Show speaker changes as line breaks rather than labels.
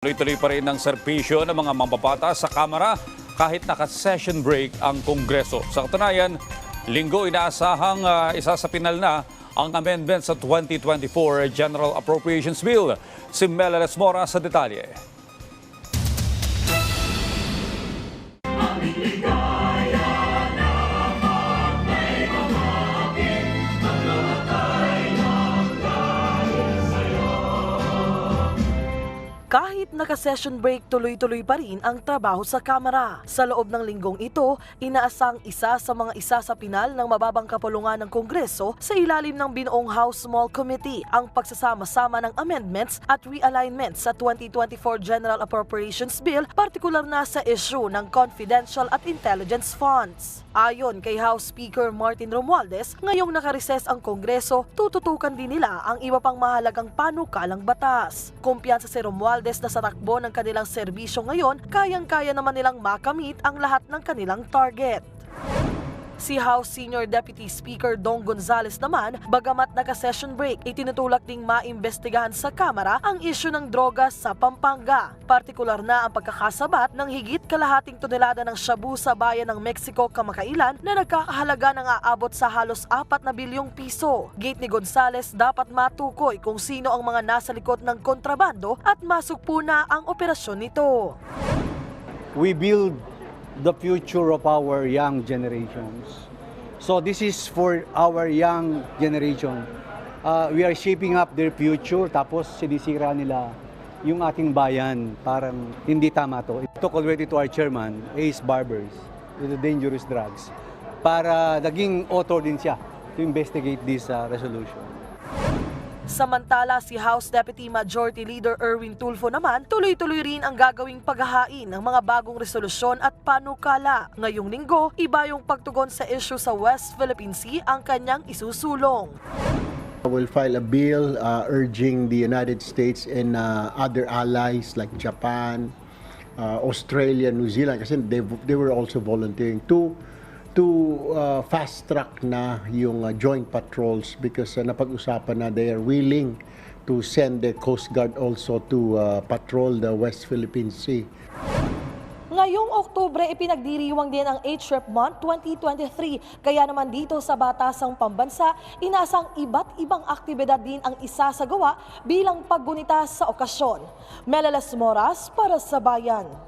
Tuloy-tuloy pa rin ang serbisyo ng mga mamabata sa Kamara kahit naka-session break ang Kongreso. Sa katunayan, linggo inaasahang ah, isa sa pinal na ang amendment sa 2024 General Appropriations Bill. Si Melales Mora sa detalye.
Kahit naka-session break, tuloy-tuloy pa rin ang trabaho sa Kamara. Sa loob ng linggong ito, inaasang isa sa mga isa sa pinal ng mababang kapulungan ng Kongreso sa ilalim ng binuong House Small Committee ang pagsasama-sama ng amendments at realignments sa 2024 General Appropriations Bill, partikular na sa issue ng confidential at intelligence funds. Ayon kay House Speaker Martin Romualdez, ngayong nakareses ang Kongreso, tututukan din nila ang iba pang mahalagang panukalang batas. Kumpiyansa si Romualdez na sa takbo ng kanilang serbisyo ngayon, kayang-kaya naman nilang makamit ang lahat ng kanilang target. Si House Senior Deputy Speaker Dong Gonzales naman, bagamat naka-session break, itinutulak ding maimbestigahan sa Kamara ang isyu ng droga sa Pampanga. Partikular na ang pagkakasabat ng higit kalahating tonelada ng shabu sa bayan ng Mexico kamakailan na nagkakahalaga ng aabot sa halos 4 na bilyong piso. Gate ni Gonzales dapat matukoy kung sino ang mga nasa likod ng kontrabando at masugpo na ang operasyon nito.
we build the future of our young generations. So this is for our young generation. Uh, we are shaping up their future tapos sinisira nila yung ating bayan. Parang hindi tama to. Ito already to our chairman, Ace Barbers, with the dangerous drugs. Para naging author din siya to investigate this uh, resolution.
Samantala, si House Deputy Majority Leader Erwin Tulfo naman, tuloy-tuloy rin ang gagawing paghahain ng mga bagong resolusyon at panukala. Ngayong linggo, iba yung pagtugon sa issue sa West Philippine Sea ang kanyang isusulong.
will file a bill uh, urging the United States and uh, other allies like Japan, uh, Australia, New Zealand, kasi they, they were also volunteering to to uh, fast track na yung uh, joint patrols because uh, napag-usapan na they are willing to send the Coast Guard also to uh, patrol the West Philippine Sea.
Ngayong Oktubre, ipinagdiriwang din ang HREP Month 2023. Kaya naman dito sa Batasang Pambansa, inasang iba't ibang aktibidad din ang isasagawa bilang paggunita sa okasyon. Melalas Moras para sa Bayan.